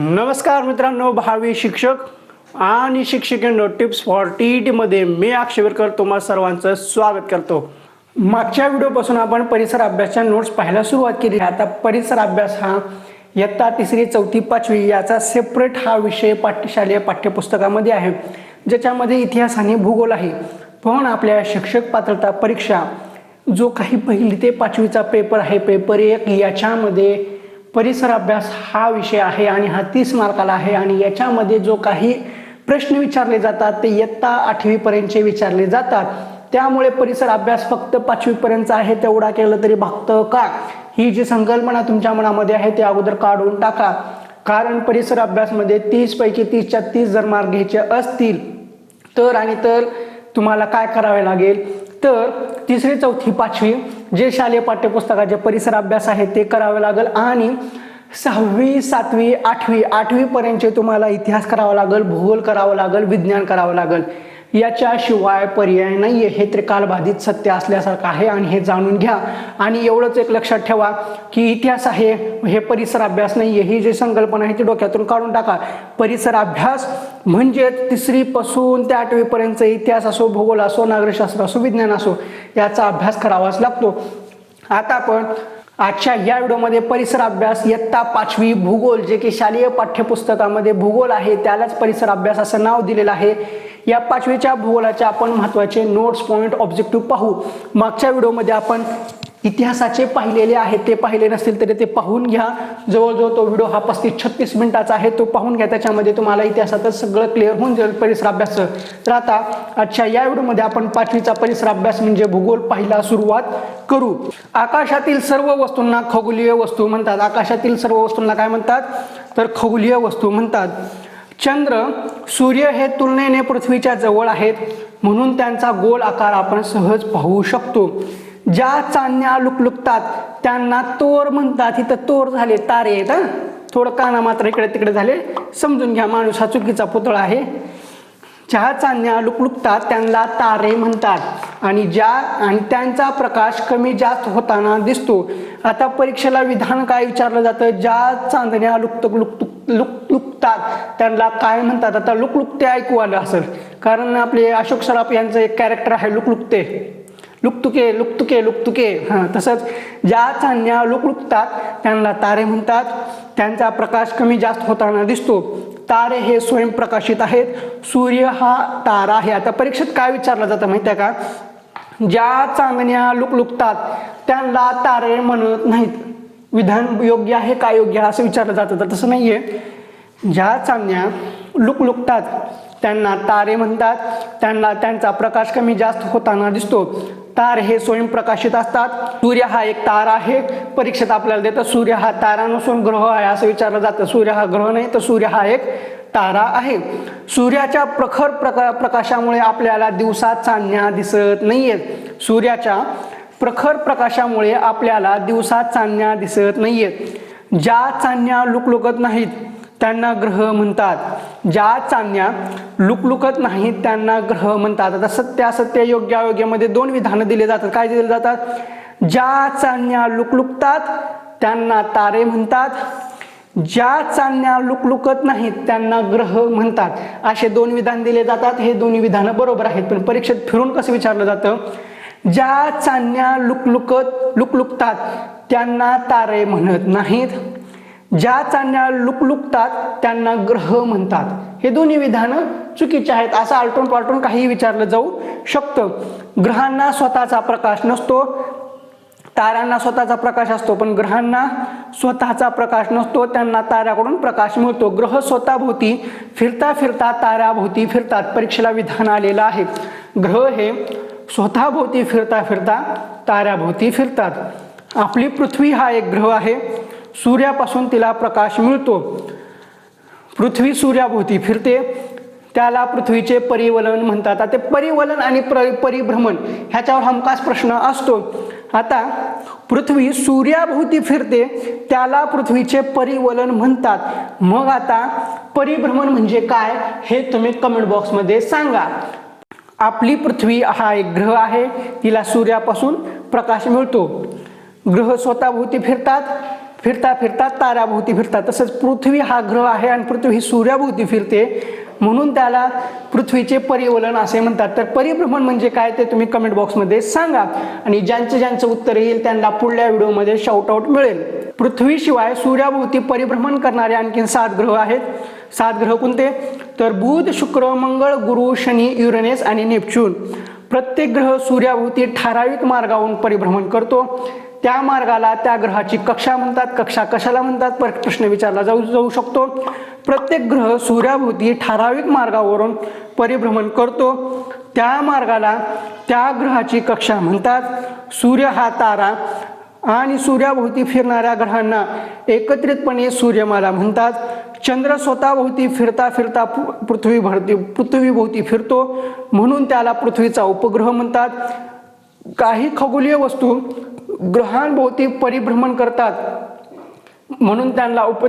नमस्कार मित्रांनो भावी शिक्षक आणि शिक्षकांनो टिप्स फॉर टी टीमध्ये मी अक्षयवरकर तुम्हा सर्वांचं स्वागत करतो. मागच्या व्हिडिओपासून आपण परिसर अभ्यासच्या नोट्स पाहायला सुरुवात केली. आता परिसर अभ्यास हा इयत्ता तिसरी चौथी पाचवी याचा सेपरेट हा विषय पाठ्यशालेय पाठ्यपुस्तकामध्ये आहे ज्याच्यामध्ये इतिहास आणि भूगोल आहे. पण आपल्या शिक्षक पात्रता परीक्षा जो काही पहिली ते पाचवीचा पेपर आहे पेपर एक याच्यामध्ये परिसर अभ्यास हा विषय आहे आणि हा तीस मार्काला आहे आणि याच्यामध्ये जो काही प्रश्न विचारले जातात ते इयत्ता आठवीपर्यंतचे विचारले जातात. त्यामुळे परिसर अभ्यास फक्त पाचवीपर्यंत आहे तेवढा केलं तरी भागतं का? ही जी संकल्पना तुमच्या मनामध्ये आहे ते अगोदर काढून टाका. कारण परिसर अभ्यासमध्ये तीसपैकी तीसच्या तीस जर मार्क घ्यायचे असतील तर आणि तर तुम्हाला काय करावे लागेल? तर तिसरी चौथी पाचवी जे शालेय पाठ्यपुस्तकाचे परिसर अभ्यास आहे ते करावे लागेल. आणि सहावी सातवी आठवी आठवीपर्यंतचे तुम्हाला इतिहास करावा लागेल भूगोल करावं लागेल विज्ञान करावं लागेल. याच्याशिवाय पर्याय नाही आहे हे त्रिकालबाधित सत्य असल्यासारखं आहे आणि हे जाणून घ्या. आणि एवढंच एक लक्षात ठेवा की इतिहास आहे हे परिसर अभ्यास नाही आहे ही जी संकल्पना आहे ती डोक्यातून काढून टाका. परिसर अभ्यास म्हणजे तिसरीपासून ते आठवीपर्यंत इतिहास असो भूगोल असो नागरिकशास्त्र असो विज्ञान असो याचा अभ्यास करावाच लागतो. आता आपण आजच्या या व्हिडिओमध्ये परिसर अभ्यास इयत्ता पाचवी भूगोल जे की शालेय पाठ्यपुस्तकामध्ये भूगोल आहे त्यालाच परिसर अभ्यास असं नाव दिलेलं आहे. या पाचवीच्या भूगोलाचे आपण महत्त्वाचे नोट्स पॉईंट ऑब्जेक्टिव्ह पाहू. मागच्या व्हिडिओमध्ये आपण इतिहासाचे पाहिलेले आहेत ते पाहिले नसतील तरी ते पाहून घ्या. जवळजवळ तो व्हिडिओ हा पस्तीस छत्तीस मिनिटाचा आहे तो पाहून घ्या. त्याच्यामध्ये तुम्हाला इतिहासातच सगळं क्लिअर होऊन जाईल परिसर अभ्यास. तर आता आजच्या या व्हिडिओमध्ये आपण पाचवीचा परिसर अभ्यास म्हणजे भूगोल पाहायला सुरुवात करू. आकाशातील सर्व वस्तूंना खगोलीय वस्तू म्हणतात. आकाशातील सर्व वस्तूंना काय म्हणतात? तर खगोलीय वस्तू म्हणतात. चंद्र सूर्य हे तुलनेने पृथ्वीच्या जवळ आहेत म्हणून त्यांचा गोल आकार आपण सहज पाहू शकतो. ज्या चांदण्या लुकलुकतात त्यांना तोर म्हणतात. इथं तोर झाले तारे आहेत थोडं काना मात्र इकडे तिकडे झाले. समजून घ्या माणूस हा चुकीचा पुतळा आहे. ज्या चांदण्या लुकलुकतात त्यांना तारे म्हणतात. आणि ज्या आणि त्यांचा प्रकाश कमी जास्त होताना दिसतो. आता परीक्षेला विधान काय विचारलं जातं? ज्या चांदण्या लुकतुक लुकतुक लुक लुकतात. त्यांना काय म्हणतात आता लुकलुकते ऐकू आलं असेल. कारण आपले अशोक सराफ यांचं एक कॅरेक्टर आहे लुकलुकते लुकतुके लुकतुके लुकतुके हां तसंच ज्या चांदण्या लुकलुकतात त्यांना तारे म्हणतात. त्यांचा प्रकाश कमी जास्त होताना दिसतो. तारे हे स्वयंप्रकाशित आहेत. सूर्य हा तारा आहे. आता परीक्षेत काय विचारलं जातं माहिती आहे का? ज्या चांदण्या लुकलुकतात त्यांना तारे म्हणत नाहीत. विधान योग्य आहे का योग्य आहे असं विचारलं जातं. तर तसं नाही आहे ज्या चांदण्या लुकलुकतात त्यांना तारे म्हणतात त्यांना त्यांचा प्रकाश कमी जास्त होताना दिसतो. तार हे स्वयंप्रकाशित असतात. सूर्य हा एक तारा आहे. परीक्षेत आपल्याला देतं सूर्य हा तारा नसून ग्रह आहे असं विचारलं जातं. सूर्य हा ग्रह नाही तर सूर्य हा एक तारा आहे. सूर्याच्या प्रखर प्रका प्रकाशामुळे आपल्याला दिवसात चांदण्या दिसत नाहीयेत. सूर्याच्या प्रखर प्रकाशामुळे आपल्याला दिवसात चांदण्या दिसत नाहीयेत. ज्या चांदण्या लुकलुकत नाहीत त्यांना ग्रह म्हणतात. ज्या चांदण्या लुकलुकत नाहीत त्यांना ग्रह म्हणतात. आता सत्य असत्य योग्य अयोग्यामध्ये दोन विधानं दिले जातात. काय दिले जातात? ज्या चांदण्या लुकलुकतात त्यांना तारे म्हणतात. ज्या चांदण्या लुकलुकत नाहीत त्यांना ग्रह म्हणतात. असे दोन विधान दिले जातात. हे दोन्ही विधानं बरोबर आहेत. पण परीक्षेत फिरून कसं विचारलं जातं? ज्या चांदण्या लुकलुकत लुकलुकतात त्यांना तारे म्हणत नाहीत. ज्या चांदण्या लुकलुकतात त्यांना ग्रह म्हणतात. हे दोन्ही विधानं चुकीचे आहेत. असं आलटून पालटून काही विचारलं जाऊ शकतं. ग्रहांना स्वतःचा प्रकाश नसतो. ताऱ्यांना स्वतःचा प्रकाश असतो पण ग्रहांना स्वतःचा प्रकाश नसतो. त्यांना ताऱ्याकडून प्रकाश मिळतो. ग्रह स्वतःभोवती फिरता फिरता ताऱ्याभोवती फिरतात. परीक्षेला विधान आलेलं आहे. ग्रह हे स्वतःभोवती फिरता फिरता ताऱ्याभोवती फिरतात. आपली पृथ्वी हा एक ग्रह आहे. सूर्यापासून तिला प्रकाश मिळतो. पृथ्वी सूर्याभोवती फिरते. त्याला पृथ्वीचे परिवलन म्हणतात. आता ते परिवलन आणि प्र परिभ्रमण ह्याच्यावर हमखास प्रश्न असतो. आता पृथ्वी सूर्याभोवती फिरते त्याला पृथ्वीचे परिवलन म्हणतात. मग आता परिभ्रमण म्हणजे काय हे तुम्ही कमेंट बॉक्समध्ये सांगा. आपली पृथ्वी हा एक ग्रह आहे. तिला सूर्यापासून प्रकाश मिळतो. ग्रह स्वतःभोवती फिरतात फिरता फिरता ताऱ्याभोवती फिरतात. तसंच पृथ्वी हा ग्रह आहे आणि पृथ्वी ही सूर्याभोवती फिरते. म्हणून त्याला पृथ्वीचे परिवलन असे म्हणतात. तर परिभ्रमण म्हणजे काय ते तुम्ही कमेंट बॉक्समध्ये सांगा. आणि ज्यांचं ज्यांचं उत्तर येईल त्यांना पुढल्या व्हिडिओमध्ये शाउटआउट मिळेल. पृथ्वीशिवाय सूर्याभोवती परिभ्रमण करणारे आणखी सात ग्रह आहेत. सात ग्रह कोणते? तर बुध शुक्र मंगळ गुरु शनी युरनेस आणि नेपच्यून. प्रत्येक ग्रह सूर्याभोवती ठराविक मार्गावरून परिभ्रमण करतो. त्या मार्गाला त्या ग्रहाची कक्षा म्हणतात. कक्षा कशाला म्हणतात? पर प्रश्न विचारला जाऊ जाऊ शकतो. प्रत्येक ग्रह सूर्याभोवती ठराविक मार्गावरून परिभ्रमण करतो. त्या मार्गाला त्या ग्रहाची कक्षा म्हणतात. सूर्य हा तारा आणि सूर्याभोवती फिरणाऱ्या ग्रहांना एकत्रितपणे सूर्यमाला म्हणतात. चंद्र स्वतःभोवती फिरता फिरता पृथ्वी भरती पृथ्वीभोवती फिरतो म्हणून त्याला पृथ्वीचा उपग्रह म्हणतात. काही खगोलीय वस्तू ग्रहांभोवती परिभ्रमण करतात म्हणून त्यांना उप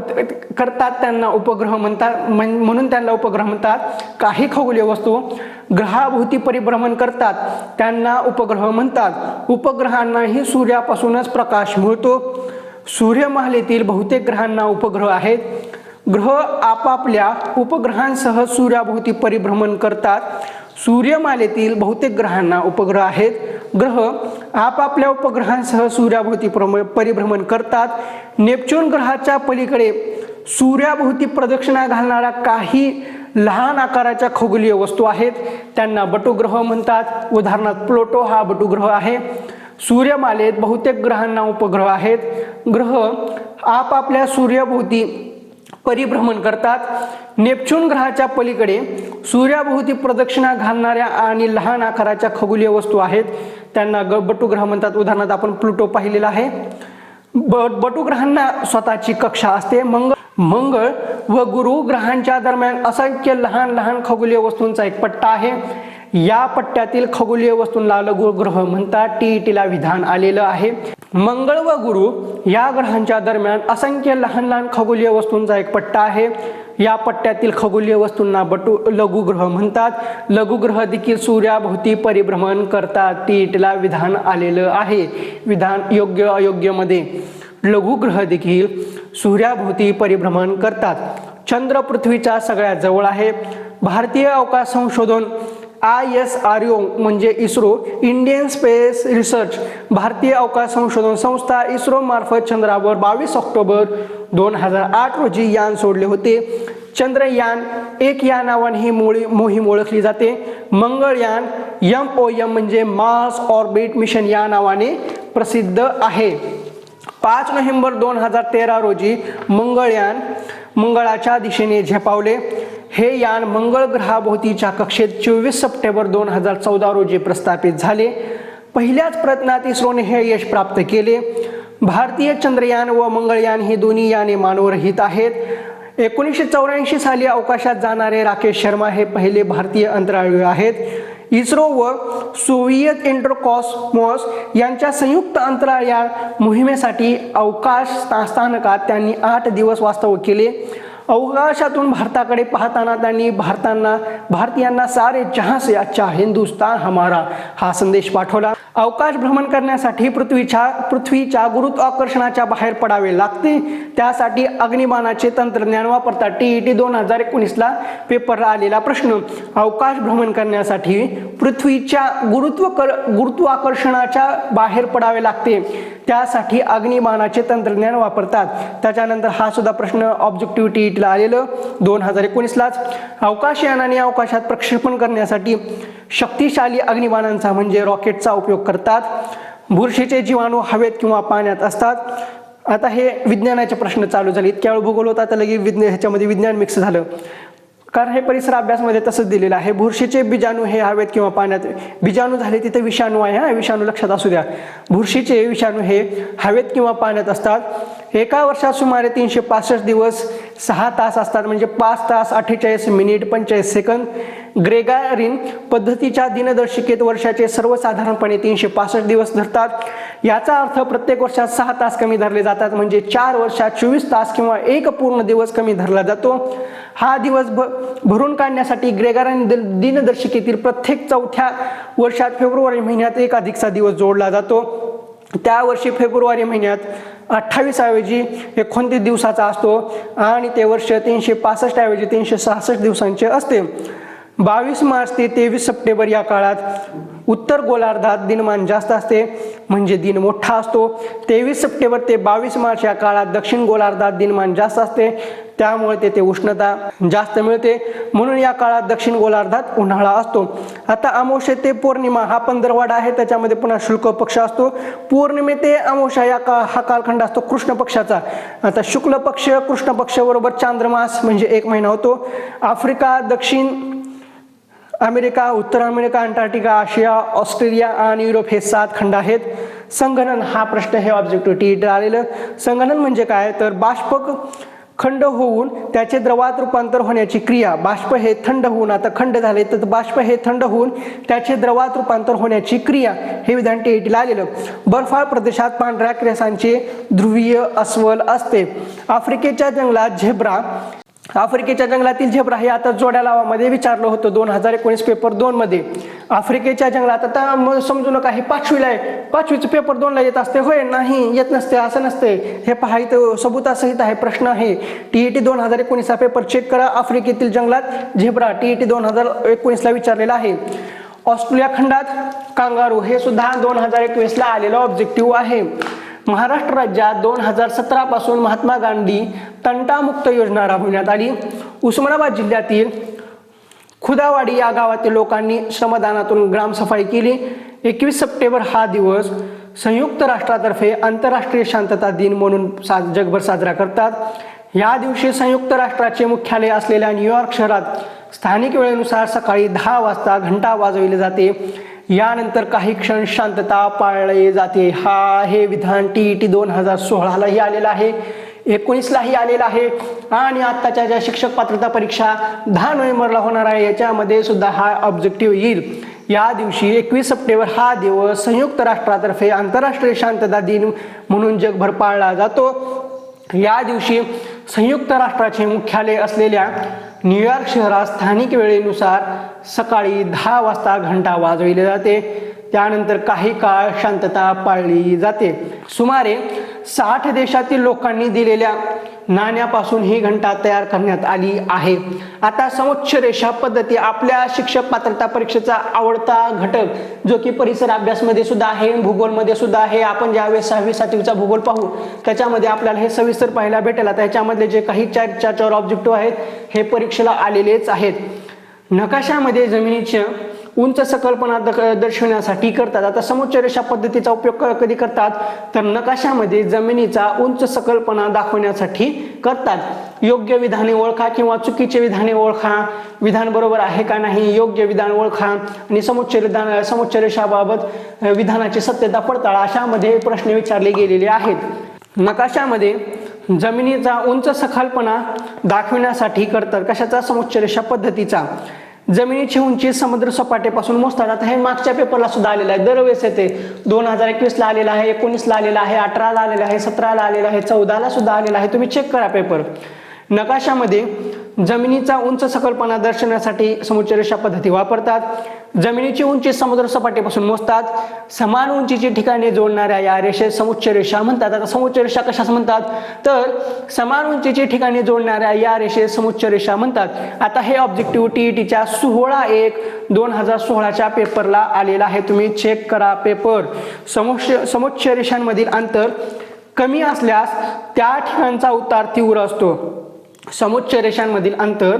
करतात त्यांना उपग्रह म्हणतात म्हणून त्यांना उपग्रह म्हणतात. काही खगोलीय वस्तू ग्रहाभोवती परिभ्रमण करतात त्यांना उपग्रह म्हणतात. उपग्रहांनाही सूर्यापासूनच प्रकाश मिळतो. सूर्यमालेतील बहुतेक ग्रहांना उपग्रह आहेत. ग्रह आपापल्या उपग्रहांसह सूर्याभोवती परिभ्रमण करतात. सूर्यमालेतील बहुतेक ग्रहांना उपग्रह आहेत. ग्रह आपापल्या उपग्रहांसह सूर्याभोवती प्रम- परिभ्रमण करतात. नेपच्यून ग्रहाच्या पलीकडे सूर्याभोवती प्रदक्षिणा घालणाऱ्या काही लहान आकाराच्या खगोलीय वस्तू आहेत. त्यांना बटुग्रह म्हणतात. उदाहरणार्थ प्लोटो हा बटुग्रह आहे. सूर्यमालेत बहुतेक ग्रहांना उपग्रह आहेत. ग्रह आपापल्या सूर्याभोवती परिभ्रमण करतात. नेपच्यून ग्रहाच्या पलीकडे सूर्याभोवती प्रदक्षिणा घालणाऱ्या आणि लहान आकाराच्या खगोलीय वस्तू आहेत. त्यांना ग बटुग्रह म्हणतात. उदाहरणार्थ आपण प्लुटो पाहिलेला आहे. ब बटुग्रहांना स्वतःची कक्षा असते. मंगळ मंगळ व गुरु ग्रहांच्या दरम्यान असंख्य लहान लहान खगोलीय वस्तूंचा एक पट्टा आहे. या पट्ट्यातील खगोलीय वस्तूंना लघु ग्रह म्हणतात. टी टीला विधान आलेलं आहे. मंगळ व गुरु या ग्रहांच्या दरम्यान असंख्य लहान लहान खगोलीय वस्तूंचा एक पट्टा आहे. या पट्ट्यातील खगोलीय वस्तूंना बटू लघुग्रह म्हणतात. लघुग्रह देखील सूर्याभोवती परिभ्रमण करतात. टी टीला विधान आलेलं आहे. विधान योग्य अयोग्यमध्ये लघुग्रह देखील सूर्याभोवती परिभ्रमण करतात. चंद्र पृथ्वीच्या सगळ्यात जवळ आहे. भारतीय अवकाश संशोधन आय एस आर ओ म्हणजे इस्रो इंडियन स्पेस रिसर्च भारतीय अवकाश संशोधन संस्था इस्रोमार्फत चंद्रावर बावीस ऑक्टोबर दोन हजार आठ रोजी यान सोडले होते. चंद्रयान एक या नावाने ही मोळी मोहीम ओळखली जाते. मंगळयान यम ओ यम म्हणजे मार्स ऑर्बिट मिशन या नावाने प्रसिद्ध आहे. पाच नोव्हेंबर दोन हजार तेरा रोजी मंगळयान मंगळाच्या दिशेने झेपावले. हे यान मंगळ ग्रहाभोवतीच्या कक्षेत चोवीस सप्टेंबर दोन हजार चौदा रोजी प्रस्थापित झाले. पहिल्याच प्रयत्नात इस्रोने हे यश प्राप्त केले. भारतीय चंद्रयान व मंगळयान ही दोन्ही याने मानवरहित आहेत. एकोणीसशे चौऱ्याऐंशी साली अवकाशात जाणारे राकेश शर्मा हे पहिले भारतीय अंतराळवीर आहेत. इस्रो व सोव्हिएत इंटरकॉस्मॉस यांच्या संयुक्त अंतराळ या मोहिमेसाठी अवकाश स्था- स्थानकात त्यांनी आठ दिवस वास्तव्य केले. अवकाशातून भारताकडे पाहताना त्यांनी भारतांना भारतीयांना सारे जहां से अच्छा हिंदुस्तान हमारा हा संदेश पाठवला. अवकाश भ्रमण करण्यासाठी पृथ्वीच्या पृथ्वीच्या गुरुत्वाकर्षणाच्या बाहेर पडावे लागते. त्यासाठी अग्निबाणाचे तंत्रज्ञान वापरतात टी ई टी दोन हजार एकोणीसला पेपरला आलेला प्रश्न अवकाश भ्रमण करण्यासाठी पृथ्वीच्या गुरुत्व गुरुत्वाकर्षणाच्या बाहेर पडावे लागते. त्यासाठी अग्निबाणाचे तंत्रज्ञान वापरतात. त्याच्यानंतर हा सुद्धा प्रश्न ऑब्जेक्टिव्ह टी ईटीला आलेलं दोन हजार एकोणीसलाच. अवकाशयानाने अवकाशात प्रक्षेपण करण्यासाठी शक्तिशाली अग्निबाणांचा म्हणजे रॉकेटचा उपयोग करतात. बुरशीचे जीवाणू हवेत किंवा पाण्यात असतात. आता हे विज्ञानाचे प्रश्न चालू झाले. इतक्या वेळ भूगोल होता तर लगेच विज्ञान ह्याच्यामध्ये विज्ञान मिक्स झालं. कारण हे परिसर अभ्यासमध्ये तसंच दिलेलं आहे. बुरशीचे बीजाणू हे हवेत किंवा पाण्यात बीजाणू झाले तिथे विषाणू आहे हा? विषाणू लक्षात असू द्या. बुरशीचे विषाणू हे हवेत किंवा पाण्यात असतात. एका वर्षात सुमारे तीनशे पासष्ट दिवस सहा तास असतात म्हणजे पाच तास अठ्ठेचाळीस मिनिट पंचेचाळीस सेकंद. ग्रेगारिन पद्धतीच्या दिनदर्शिकेत वर्षाचे सर्वसाधारणपणे तीनशे पासष्ट दिवस धरतात. याचा अर्थ प्रत्येक वर्षात सहा तास कमी धरले जातात म्हणजे चार वर्षात चोवीस तास किंवा एक पूर्ण दिवस कमी धरला जातो. हा दिवस भ भरून काढण्यासाठी ग्रेगारिन दिनदर्शिकेतील प्रत्येक चौथ्या वर्षात फेब्रुवारी महिन्यात एक अधिकचा दिवस जोडला जातो. त्या वर्षी फेब्रुवारी महिन्यात अठ्ठावीस ऐवजी एकोणतीस दिवसाचा असतो? आणि ते वर्ष तीनशे पासष्ट ऐवजी तीनशे सहासष्ट दिवसांचे असते. बावीस मार्च ते तेवीस सप्टेंबर या काळात उत्तर गोलार्धात दिनमान जास्त असते. म्हणजे दिन मोठा असतो. तेवीस सप्टेंबर ते बावीस मार्च या काळात दक्षिण गोलार्धात दिनमान जास्त असते. त्यामुळे तेथे उष्णता जास्त मिळते. म्हणून या काळात दक्षिण गोलार्धात उन्हाळा असतो. आता अमावस्ये ते पौर्णिमा हा पंधरवाडा आहे. त्याच्यामध्ये पुन्हा शुल्क पक्ष असतो. पौर्णिमे ते अमावस्या या का हा कालखंड असतो कृष्ण पक्षाचा. आता शुक्ल पक्ष कृष्ण पक्षाबरोबर चांद्रमास म्हणजे एक महिना होतो. आफ्रिका दक्षिण अमेरिका उत्तर अमेरिका अंटार्क्टिका आशिया ऑस्ट्रेलिया आणि युरोप हे सात खंड आहेत. संगणन हा प्रश्न हे ऑब्जेक्टिव्ह टी आलेलं. संगणन म्हणजे काय? तर बाष्पक खंड होऊन त्याचे द्रवात रूपांतर होण्याची क्रिया. बाष्प हे थंड होऊन आता खंड झाले तर बाष्प हे थंड होऊन त्याचे द्रवात रूपांतर होण्याची क्रिया. हे विधान टीईटीला आलेलं. बर्फाळ प्रदेशात पांढऱ्या क्रेसांचे ध्रुवीय अस्वल असते. आफ्रिकेच्या जंगलात झेब्रा आफ्रिकेच्या जंगलातील झेब्रा हे आता जोड्या लावामध्ये विचारलं होतं. दोन हजार एकोणीस पेपर दोन मध्ये. आफ्रिकेच्या जंगलात आता मग समजू नका हे पाचवीला आहे. पाचवीचं पेपर दोनला येत असते. होय नाही येत नसते असं नसते. हे पहा इथं सबुतासहित आहे प्रश्न आहे. टी ई टी दोन हजार एकोणीसचा पेपर चेक करा. आफ्रिकेतील जंगलात झेब्रा टी ई टी दोन हजार एकोणीसला विचारलेला आहे. ऑस्ट्रेलिया खंडात कांगारू हे सुद्धा दोन हजार एकवीसला आलेलं ऑब्जेक्टिव्ह आहे. महाराष्ट्र राज्यात दोन हजार सतरा पासून महात्मा गांधी तंटामुक्त योजना राबवण्यात आली. उस्मानाबाद जिल्ह्यातील खुदावाडी या गावातील लोकांनी श्रमदानातून ग्रामसफाई केली. एकवीस सप्टेंबर हा दिवस संयुक्त राष्ट्रातर्फे आंतरराष्ट्रीय शांतता दिन म्हणून सा जगभर साजरा करतात. या दिवशी संयुक्त राष्ट्राचे मुख्यालय असलेल्या न्यूयॉर्क शहरात स्थानिक वेळेनुसार सकाळी दहा वाजता घंटा वाजविली जाते. यानंतर काही क्षण शांतता पाळले जाते. हा हे विधान टी ई टी दोन हजार सोळालाही आलेलं आहे. एकोणीसलाही आलेला आहे. आणि आत्ताच्या ज्या शिक्षक पात्रता परीक्षा दहा नोव्हेंबरला होणार आहे याच्यामध्ये सुद्धा हा ऑब्जेक्टिव्ह येईल. या दिवशी एकवीस सप्टेंबर हा दिवस संयुक्त राष्ट्रातर्फे आंतरराष्ट्रीय शांतता दिन म्हणून जगभर पाळला जातो. या दिवशी संयुक्त राष्ट्राचे मुख्यालय असलेल्या न्यूयॉर्क शहरात स्थानिक वेळेनुसार सकाळी दहा वाजता घंटा वाजविली जाते. त्यानंतर काही काळ शांतता पाळली जाते. सुमारे साठ देशातील लोकांनी दिलेल्या नाण्यापासून ही घंटा तयार करण्यात आली आहे. आता समुच्च रेषा पद्धती आपल्या शिक्षक पात्रता परीक्षेचा आवडता घटक जो की परिसर अभ्यासमध्ये सुद्धा आहे भूगोलमध्ये सुद्धा आहे. आपण ज्यावेळेस सहावी सातवीचा भूगोल पाहू त्याच्यामध्ये आपल्याला हे सविस्तर पाहायला भेटेल. आता याच्यामधले जे काही चार चार चार ऑब्जेक्टिव्ह आहेत हे परीक्षेला आलेलेच आहेत. नकाशामध्ये जमिनीच्या उंच संकल्पना दर्शवण्यासाठी करतात. आता समोच्च रेषा पद्धतीचा उपयोग क- कधी करतात? तर नकाशामध्ये जमिनीचा उंच संकल्पना दाखवण्यासाठी करतात. योग्य विधाने ओळखा किंवा चुकीचे विधाने ओळखा. विधान बरोबर आहे का नाही? योग्य विधान ओळखा. आणि समुच्च विधान समुच्च रेषाबाबत विधानाची सत्यता पडताळा अशामध्ये प्रश्न विचारले गेलेले आहेत. नकाशामध्ये जमिनीचा उंच सखलपणा दाखविण्यासाठी करतात. कशाचा? समुच्च रेषा पद्धतीचा. जमिनीची उंची समुद्र सपाटीपासून मोजतात आता हे मागच्या पेपरला सुद्धा आलेलं आहे. दरवेळेस येते. दोन हजार एकवीसला आलेला आहे एकोणीसला आलेला आहे अठराला आलेला आहे सतराला आलेला आहे चौदाला सुद्धा आलेला आहे. तुम्ही चेक करा पेपर नकाशामध्ये जमिनीचा उंच सकलपणा दर्शवण्यासाठी समुच्च रेषा पद्धती वापरतात. जमिनीची उंची समुद्र सपाटीपासून मोजतात. समान उंचीची ठिकाणी जोडणाऱ्या या रेषेत समुच्च रेषा म्हणतात. आता समुच्च रेषा कशास म्हणतात? तर समान उंचीची ठिकाणी जोडणाऱ्या या रेषेत समुच्च रेषा म्हणतात. आता हे ऑब्जेक्टिव्ह टीईटीच्या टीच्या एक दोन हजार सोळाच्या पेपरला आलेला आहे. तुम्ही चेक करा पेपर. समुच्च समुच्च रेषांमधील अंतर कमी असल्यास त्या ठिकाणचा उतार तीव्र असतो. समुच्च रेषांमधील अंतर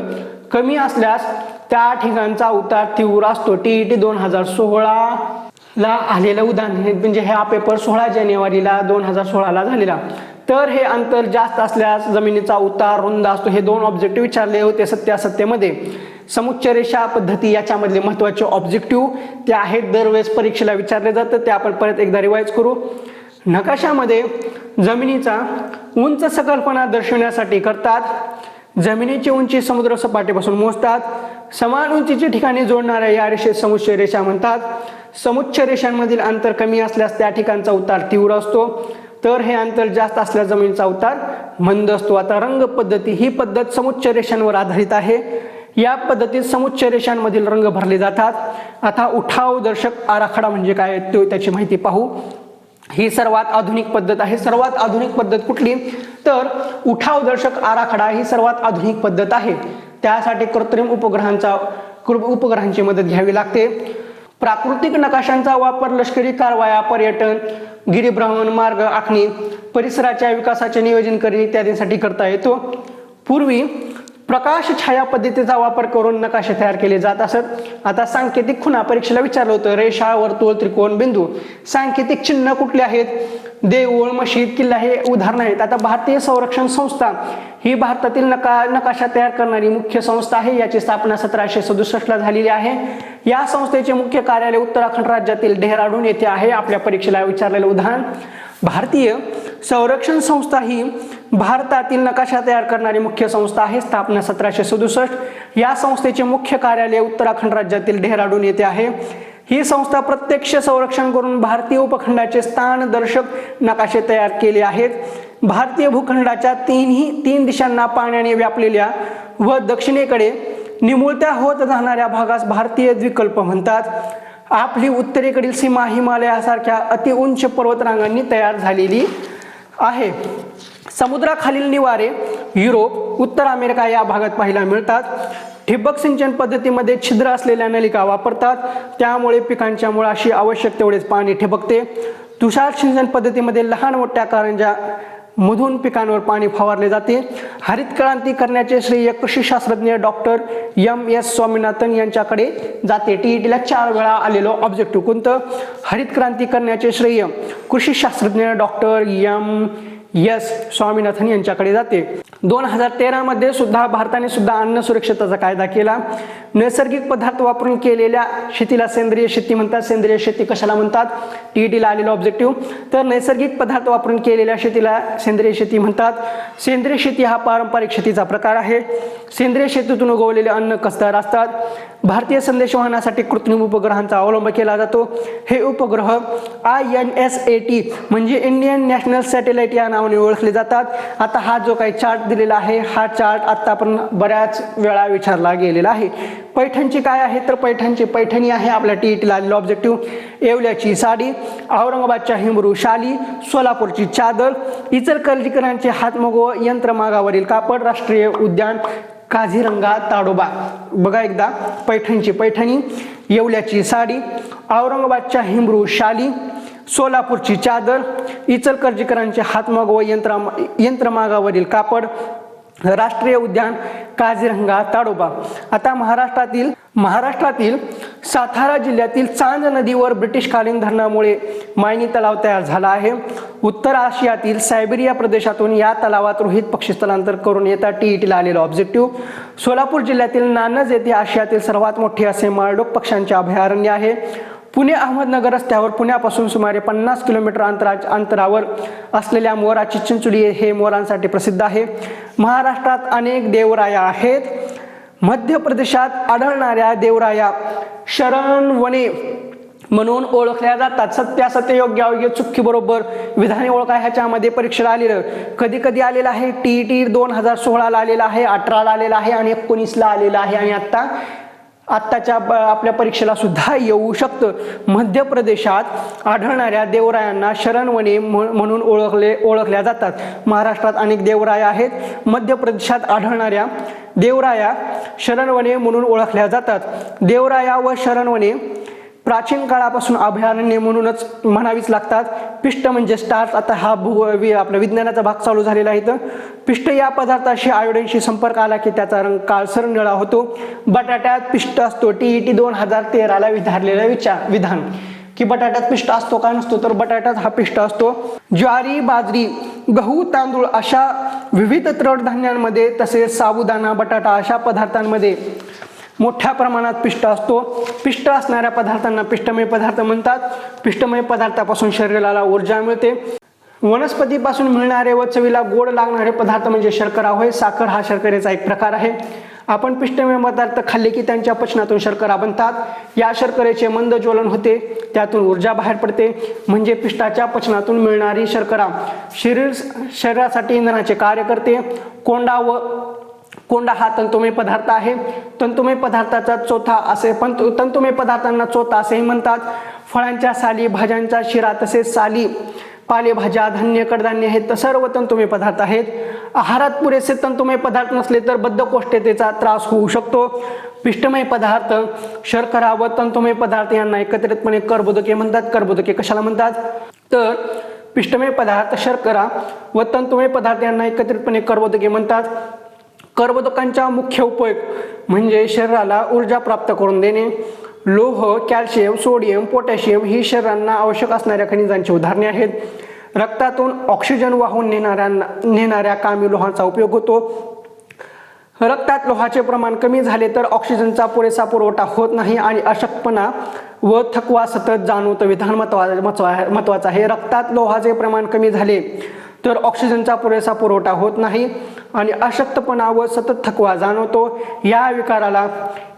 कमी असल्यास त्या ठिकाणचा उतार तीव्र असतो. टी ई टी दोन हजार सोळाला आलेलं उदाहरण हे म्हणजे हा पेपर सोळा जानेवारीला दोन हजार सोळाला झालेला. तर हे अंतर जास्त असल्यास जमिनीचा उतार रुंद असतो. हे दोन ऑब्जेक्टिव्ह विचारले होते सत्यासत्यमध्ये. समुच्च रेषा पद्धती याच्यामधले महत्त्वाचे ऑब्जेक्टिव्ह ते आहेत. दरवेळेस परीक्षेला विचारले जातं ते आपण परत एकदा रिवाईज करू. नकाशामध्ये जमिनीचा उंच सकल्पना दर्शवण्यासाठी करतात. जमिनीची उंची समुद्र सपाटीपासून मोजतात. समान उंचीची ठिकाणी जोडणाऱ्या या रेषेत समुच्च रेषा म्हणतात. समुच्च रेषांमधील अंतर कमी असल्यास त्या ठिकाणचा उतार तीव्र असतो. तर हे अंतर जास्त असल्यास जमिनीचा उतार मंद असतो. आता रंग पद्धती ही पद्धत समुच्च रेषांवर आधारित आहे. या पद्धतीत समुच्च रेषांमधील रंग भरले जातात. आता उठाव दर्शक आराखडा म्हणजे काय तो त्याची माहिती पाहू. ही सर्वात आधुनिक पद्धत आहे. सर्वात आधुनिक पद्धत कुठली? तर उठावदर्शक आराखडा ही सर्वात आधुनिक पद्धत आहे. त्यासाठी कृत्रिम उपग्रहांचा कृ- उपग्रहांची मदत घ्यावी लागते. प्राकृतिक नकाशांचा वापर लष्करी कारवाया पर्यटन गिरीभ्रमण मार्ग आखणी परिसराच्या विकासाचे नियोजन करणे इत्यादींसाठी करता येतो. पूर्वी प्रकाश छाया पद्धतीचा वापर करून नकाशे तयार केले जात असत. आता सांकेतिक खुणा परीक्षेला विचारलं होतं. रेषा वर्तुळ त्रिकोण बिंदू. सांकेतिक चिन्ह कुठले आहेत? देऊळ मशीद किल्ला हे उदाहरण आहेत. आता भारतीय संरक्षण संस्था ही भारतातील नका नकाशा तयार करणारी मुख्य संस्था आहे. याची स्थापना सतराशे सदुसष्टला झालेली आहे. या संस्थेचे मुख्य कार्यालय उत्तराखंड राज्यातील डेहराडून येथे आहे. आपल्या परीक्षेला विचारलेलं उदाहरण भारतीय संरक्षण संस्था ही भारतातील नकाशा तयार करणारी मुख्य संस्था आहे. स्थापना सतराशे सदुसष्ट. या संस्थेचे मुख्य कार्यालय उत्तराखंड राज्यातील डेहराडून येथे आहे. ही संस्था प्रत्यक्ष संरक्षण करून भारतीय उपखंडाचे स्थानदर्शक नकाशे तयार केले आहेत. भारतीय भूखंडाच्या तीनही तीन दिशांना पाण्याने व्यापलेल्या व दक्षिणेकडे निमुळत्या होत जाणाऱ्या भागास भारतीय द्विकल्प म्हणतात. आपली उत्तरेकडील सीमा हिमालयासारख्या अतिउंच पर्वतरांगांनी तयार झालेली आहे. समुद्राखालील निवारे युरोप उत्तर अमेरिका या भागात पाहायला मिळतात. ठिबक सिंचन पद्धतीमध्ये छिद्र असलेल्या नलिका वापरतात. त्यामुळे पिकांच्या मुळाशी आवश्यक तेवढेच पाणी ठिबकते. तुषार सिंचन पद्धतीमध्ये लहान मोठ्या कारंजा मधून पिकांवर पाणी फवारले जाते. हरित क्रांती करण्याचे श्रेय कृषी शास्त्रज्ञ डॉक्टर एम एस स्वामीनाथन यांच्याकडे जाते. टीईटीला चार वेळा आलेलो ऑब्जेक्टिव्ह कोणतं? हरित क्रांती करण्याचे श्रेय कृषी शास्त्रज्ञ डॉक्टर एम यस स्वामीनाथन यांच्याकडे जाते. दोन हजार तेरामध्ये सुद्धा भारताने सुद्धा अन्न सुरक्षिततेचा कायदा केला. नैसर्गिक पदार्थ वापरून केलेल्या शेतीला सेंद्रिय शेती म्हणतात. सेंद्रिय शेती कशाला म्हणतात? टीईटीला आलेला ऑब्जेक्टिव्ह तर नैसर्गिक पदार्थ वापरून केलेल्या शेतीला सेंद्रिय शेती म्हणतात. सेंद्रिय शेती हा पारंपरिक शेतीचा प्रकार आहे. सेंद्रिय शेतीतून उगवलेले अन्न कसदार असतात भारतीय संदेशवहनासाठी कृत्रिम उपग्रहांचा अवलंब केला जातो. हे उपग्रह I N S A T म्हणजे इंडियन नॅशनल सॅटेलाइट या नावाने ओळखले जातात. आता हा जो काही चार्ट दिलेला आहे हा चार्ट आत्ता आपण बऱ्याच वेळा विचारला गेलेला आहे. पैठणची काय आहे? तर पैठणची पैठणी आहे आपल्या टी टीला आलेलं ऑब्जेक्टिव्ह येवल्याची साडी औरंगाबादच्या हिमरू शाली सोलापूरची चादर इचलकरंजीकरांचे हातमगो यंत्रमागावरील कापड राष्ट्रीय उद्यान काझीरंगा ताडोबा. बघा एकदा पैठणची पैठणी येवल्याची साडी औरंगाबादच्या हिमरू शाली सोलापूरची चादर इचलकरजीकरांचे हातमाग व यंत्र यंत्रमागावरील कापड राष्ट्रीय उद्यान काझीरंगा ताडोबा. आता महाराष्ट्रातील महाराष्ट्रातील सातारा जिल्ह्यातील चांद नदीवर ब्रिटिशकालीन धरणामुळे मायनी तलाव तयार झाला आहे. उत्तर आशियातील सायबेरिया प्रदेशातून या तलावात रोहित पक्षी स्थलांतर करून येता टीईटीला आलेलं ऑब्जेक्टिव्ह. सोलापूर जिल्ह्यातील नानज येथे आशियातील सर्वात मोठे असे माळडोक पक्ष्यांचे अभयारण्य आहे. पुणे अहमदनगर रस्त्यावर पुण्यापासून सुमारे पन्नास किलोमीटर अंतरा अंतरावर असलेल्या मोराची चिंचुडी हे मोरांसाठी प्रसिद्ध आहे. महाराष्ट्रात अनेक देवराया आहेत. मध्य प्रदेशात आढळणाऱ्या देवराया शरण वने म्हणून ओळखल्या जातात. सत्य सत्य योग्य अयोग्य चुकी बरोबर विधाने ओळखा ह्याच्यामध्ये परीक्षेला आलेलं कधी कधी आलेलं आहे. टी टी दोन हजार सोळाला आलेलं आहे अठराला आलेलं आहे आणि एकोणीसला आलेलं आहे. आणि आत्ता आत्ताच्या ब- आपल्या परीक्षेला सुद्धा येऊ शकतं. मध्य प्रदेशात आढळणाऱ्या देवरायांना शरणवने म्हणून ओळखले ओळखल्या जातात. महाराष्ट्रात अनेक देवराया आहेत. मध्य प्रदेशात आढळणाऱ्या देवराया शरणवने म्हणून ओळखल्या जातात. देवराया व शरणवने प्राचीन काळापासून अभयारण्य म्हणूनच म्हणावीच लागतात. पिष्ट म्हणजे स्टार्च आता हा भू आपल्या आपला विज्ञानाचा भाग चालू झालेला आहे तर पिष्ट या पदार्थाशी आयोडीनशी संपर्क आला की त्याचा रंग काळसर निळा होतो. बटाट्यात पिष्ट असतो. टी टी दोन हजार तेराला विधारलेलं विचार विधान. की बटाट्यात पिष्ट असतो का नसतो तर बटाट्यात हा पिष्ट असतो. ज्वारी बाजरी गहू तांदूळ अशा विविध तृणधान्यांमध्ये तसेच साबुदाणा बटाटा अशा पदार्थांमध्ये मोठ्या प्रमाणात पिष्ट असतो. पिष्ट असणाऱ्या पदार्थांना पिष्टमय पदार्थ म्हणतात. पिष्टमय पदार्थापासून शरीराला ऊर्जा मिळते. वनस्पतीपासून मिळणारे व चवीला गोड लागणारे पदार्थ म्हणजे शर्करा. होय साखर हा शर्करेचा एक प्रकार आहे. आपण पिष्टमय पदार्थ खाल्ले की त्यांच्या पचनातून शर्करा बनतात. या शर्करेचे मंद ज्वलन होते. त्यातून ऊर्जा बाहेर पडते. म्हणजे पिष्टाच्या पचनातून मिळणारी शर्करा शरीर शरीरासाठी इंधनाचे कार्य करते. कोंडा व कोंडा हा तंतुमय पदार्थ आहे. तंतुमय पदार्थाचा चौथा असे पण तंतुमय पदार्थांना चौथा असेही म्हणतात. फळांच्या साली भाज्यांच्या शिरा तसेच साली पालेभाज्या धान्य कडधान्य हे तर सर्व तंतुमय पदार्थ आहेत. आहारात पुरेसे तंतुमय पदार्थ नसले तर बद्धकोष्ठतेचा त्रास होऊ शकतो. पिष्टमय पदार्थ शर्करा व तंतुमय पदार्थ यांना एकत्रितपणे कर्बोदके म्हणतात. कर्बोदके कशाला म्हणतात? तर पिष्टमय पदार्थ शर्करा व तंतुमय पदार्थ यांना एकत्रितपणे कर्बोदके म्हणतात. कर्बोदकांचा मुख्य उपयोग म्हणजे शरीराला ऊर्जा प्राप्त करून देणे. लोह कॅल्शियम सोडियम पोटॅशियम ही शरीरांना आवश्यक असणाऱ्या खनिजांची उदाहरणे आहेत. रक्तातून ऑक्सिजन वाहून नेणाऱ्या नेणाऱ्या कामी लोहांचा उपयोग होतो. रक्तात लोहाचे प्रमाण कमी झाले तर ऑक्सिजनचा पुरेसा पुरवठा होत नाही आणि अशक्तपणा व थकवा सतत जाणवतो विधान महत्वा- महत्वाचं आहे. रक्तात लोहाचे प्रमाण कमी झाले तर ऑक्सिजनचा पुरेसा पुरवठा होत नाही आणि अशक्तपणा व सतत थकवा जाणवतो. या विकाराला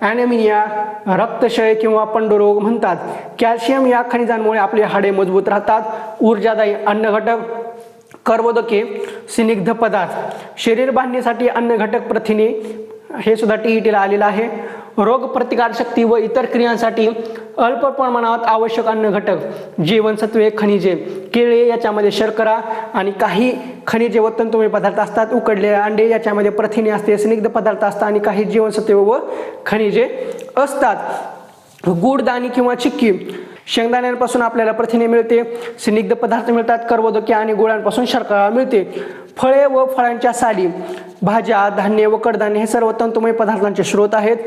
ॲनेमिनिया रक्तक्षय किंवा पंडरोग म्हणतात. कॅल्शियम या खनिजांमुळे आपले हाडे मजबूत राहतात. ऊर्जादायी अन्नघटक कर्बोदके स्निग्ध पदार्थ. शरीर बांधणीसाठी अन्न घटक प्रथिने हे सुद्धा टी ई टीला आलेलं आहे. रोगप्रतिकारशक्ती व इतर क्रियांसाठी अल्प प्रमाणात आवश्यक अन्न घटक जीवनसत्वे खनिजे केळे याच्यामध्ये शर्करा आणि काही खनिजे व तंतुमय पदार्थ असतात. उकडलेले अंडे याच्यामध्ये प्रथिने असते स्निग्ध पदार्थ असतात आणि काही जीवनसत्वे व खनिजे असतात. गुड दाणी किंवा चिक्की शेंगदाण्यांपासून आपल्याला प्रथिने मिळते स्निग्ध पदार्थ मिळतात कर्बोदके आणि गुळांपासून शर्करा मिळते. फळे व फळांच्या साली भाज्या धान्य व कडधान्य हे सर्व तंतुमय पदार्थांचे स्रोत आहेत.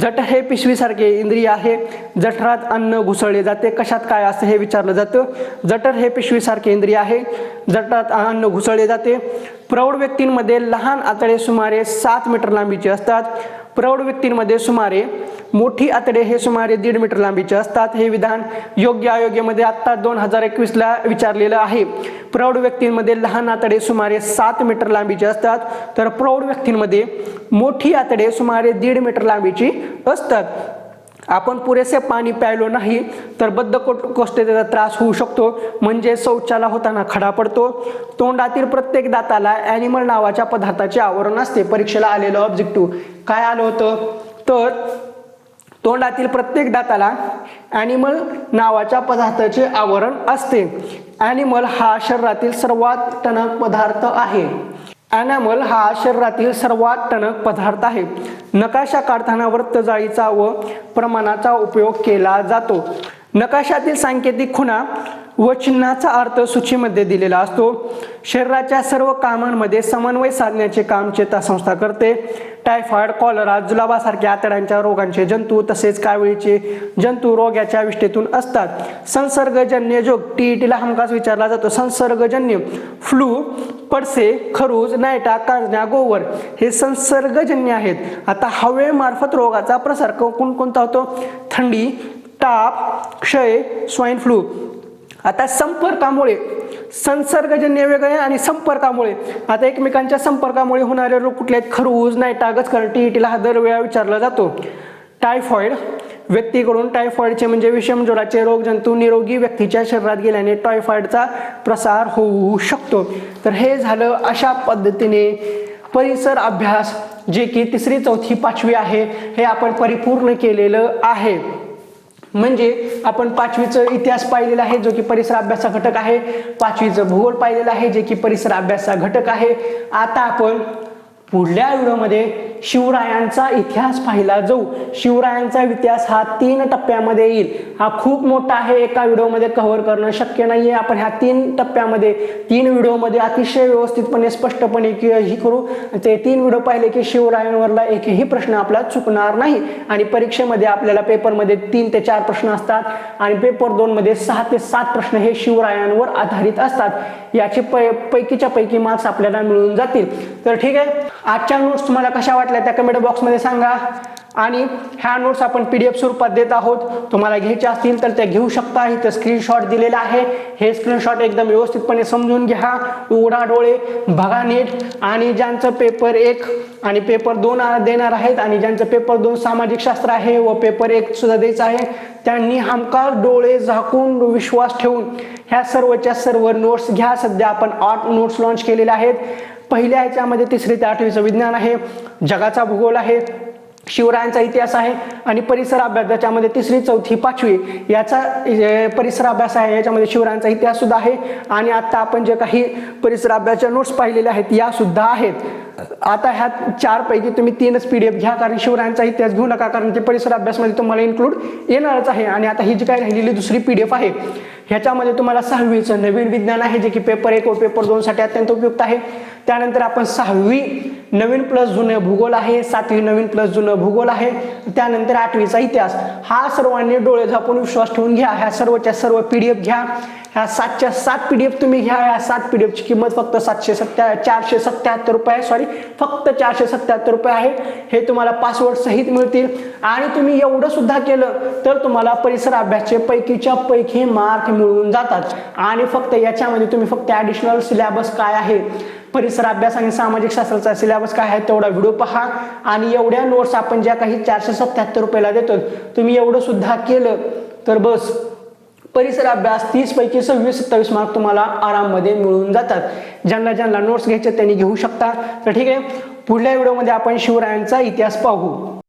जठर हे पिशवीसारखे इंद्रिय आहे. जठरात अन्न घुसळले जाते. कशात काय असं हे विचारलं जातं. जठर हे पिशवीसारखे इंद्रिय आहे. जठरात अन्न घुसळले जाते. प्रौढ व्यक्तींमध्ये लहान आतडे सुमारे सात मीटर लांबीचे असतात. प्रौढ व्यक्तींमध्ये सुमारे मोठी आतडे हे सुमारे दीड मीटर लांबीचे असतात. हे विधान योग्य अयोग्यमध्ये आत्ता दोन हजार एकवीसला विचारलेलं आहे. प्रौढ व्यक्तींमध्ये लहान आतडे सुमारे सात मीटर लांबीचे असतात. तर प्रौढ व्यक्तींमध्ये मोठी आतडे सुमारे दीड मीटर लांबीची असतात. आपण पुरेसे पाणी प्यायलो नाही तर बद्धकोष्ठतेचा त्रास होऊ शकतो. म्हणजे शौचाला होताना खडा पडतो. तोंडातील प्रत्येक दाताला ॲनिमल नावाच्या पदार्थाचे आवरण असते. परीक्षेला आलेलं ऑब्जेक्टिव्ह काय आलं होतं? तर तोंडातील प्रत्येक दाताला ॲनिमल नावाच्या पदार्थाचे आवरण असते. ॲनिमल हा शरीरातील सर्वात टणक पदार्थ आहे. ॲनॅमल हा शरीरातील सर्वात टणक पदार्थ आहे. नकाशा काढताना वृत्तजाळीचा व प्रमाणाचा उपयोग केला जातो. नकाशातील सांकेतिक खुणा व चिन्हाचा अर्थ सूचीमध्ये दिलेला असतो. शरीराच्या सर्व कामांमध्ये समन्वय साधण्याचे काम चेता संस्था करते. टायफॉइड कॉलरा जुलाबासारख्या आतड्यांच्या रोगांचे जंतू तसेच कावळीचे जंतू रोगाच्या विष्ठेतून असतात. संसर्गजन्य जोग टी टीला हमखास विचारला जातो. संसर्गजन्य फ्लू पडसे खरूज नायटा कांजण्या गोवर हे संसर्गजन्य आहेत. आता हवेमार्फत रोगाचा प्रसार कोणकोणता होतो? थंडी ताप क्षय स्वाईन फ्लू. आता संपर्कामुळे संसर्गजन्य वेगळे आणि संपर्कामुळे आता एकमेकांच्या संपर्कामुळे होणारे रोग कुठले आहेत? खरूज नायटागच कारण टी टीला हा दरवेळा विचारला जातो. टायफॉइड व्यक्तीकडून टायफॉइडचे म्हणजे विषम रोग जंतू निरोगी व्यक्तीच्या शरीरात गेल्याने टायफॉइडचा प्रसार होऊ शकतो. तर हे झालं अशा पद्धतीने परिसर अभ्यास जे की तिसरी चौथी पाचवी आहे हे आपण परिपूर्ण केलेलं आहे. म्हणजे आपण पाचवीचं इतिहास पाहिलेला आहे जो की परिसर अभ्यासा घटक आहे. पाचवीचं भूगोल पाहिलेलं आहे जे की परिसर अभ्यासा घटक आहे. आता आपण पुढल्या व्हिडिओमध्ये शिवरायांचा इतिहास पाहिला जाऊ. शिवरायांचा इतिहास हा तीन टप्प्यामध्ये येईल. हा खूप मोठा आहे एका व्हिडिओमध्ये कव्हर करणं शक्य नाही आहे आपण ह्या तीन टप्प्यामध्ये तीन व्हिडिओमध्ये अतिशय व्यवस्थितपणे स्पष्टपणे की ही करू. ते तीन व्हिडिओ पाहिले की शिवरायांवरला एकही प्रश्न आपला चुकणार नाही. आणि परीक्षेमध्ये आपल्याला पेपरमध्ये तीन ते चार प्रश्न असतात आणि पेपर दोनमध्ये सहा ते सात प्रश्न हे शिवरायांवर आधारित असतात. याचे पै पैकीच्या पैकी मार्क्स आपल्याला मिळून जातील. तर ठीक आहे. आजच्या नोट्स तुम्हाला कशा वाटल्या? त्या कमेंट बॉक्समध्ये सांगा. आणि ह्या नोट्स आपण पी डी एफ स्वरूपात देत आहोत. तुम्हाला घ्यायच्या असतील तर त्या घेऊ शकता. इथं स्क्रीनशॉट दिलेला आहे. हे स्क्रीनशॉट एकदम व्यवस्थितपणे समजून घ्या. उघडा डोळे बघा नीट. आणि ज्यांचं पेपर एक आणि पेपर दोन देणार आहेत आणि ज्यांचं पेपर दोन सामाजिक शास्त्र आहे व पेपर एक सुद्धा द्यायचं आहे त्यांनी हमकार डोळे झाकून विश्वास ठेवून ह्या सर्वच्या सर्व नोट्स घ्या. सध्या आपण आठ नोट्स लॉन्च केलेल्या आहेत. पहिल्या ह्याच्यामध्ये तिसरी ते आठवीचं विज्ञान आहे. जगाचा भूगोल आहे. शिवरायांचा इतिहास आहे. आणि परिसर अभ्यास ज्याच्यामध्ये तिसरी चौथी पाचवी याचा परिसर अभ्यास आहे. याच्यामध्ये शिवरायांचा इतिहास सुद्धा आहे. आणि आता आपण जे काही परिसर अभ्यासच्या नोट्स पाहिलेल्या आहेत या सुद्धा आहेत. आता ह्या चारपैकी तुम्ही तीनच पी डी एफ घ्या कारण शिवरायांचा इतिहास घेऊ नका कारण ते परिसर अभ्यासमध्ये तुम्हाला इन्क्लूड येणारच आहे. आणि आता ही जी काही राहिलेली दुसरी पी डी एफ आहे ह्याच्यामध्ये तुम्हाला सहावीचं नवीन विज्ञान आहे जे की पेपर एक व पेपर दोनसाठी अत्यंत उपयुक्त आहे. त्यानंतर आपण सहावी नवीन प्लस जुनं भूगोल आहे सातवी नवीन प्लस जुनं भूगोल आहे त्यानंतर आठवीचा इतिहास. हा सर्वांनी डोळे झापून विश्वास ठेवून घ्या. ह्या सर्वच्या सर्व पी डी एफ घ्या. ह्या सातच्या सात पी डी एफ तुम्ही घ्या. ह्या सात पी डी एफची किंमत फक्त सातशे सत्या चारशे सत्याहत्तर रुपये आहे सॉरी फक्त चारशे सत्याहत्तर रुपये आहे. हे तुम्हाला पासवर्ड सहित मिळतील. आणि तुम्ही एवढं सुद्धा केलं तर तुम्हाला परिसर अभ्यासचे पैकीच्या पैकी मार्क मिळून जातात. आणि फक्त याच्यामध्ये तुम्ही फक्त ॲडिशनल सिलेबस काय आहे? परिसर अभ्यास आणि सामाजिक शास्त्राचा सिलेबस काय आहे तेवढा व्हिडिओ पहा. आणि एवढ्या नोट्स आपण ज्या काही चारशे सत्याहत्तर रुपयाला देतो तुम्ही एवढं सुद्धा केलं तर बस. परिसर अभ्यास तीस पैकी सव्वीस सत्तावीस मार्क तुम्हाला आराममध्ये मिळून जातात. ज्यांना ज्यांना नोट्स घ्यायचे त्यांनी घेऊ शकता. तर ठीक आहे पुढल्या व्हिडिओमध्ये आपण शिवरायांचा इतिहास पाहू.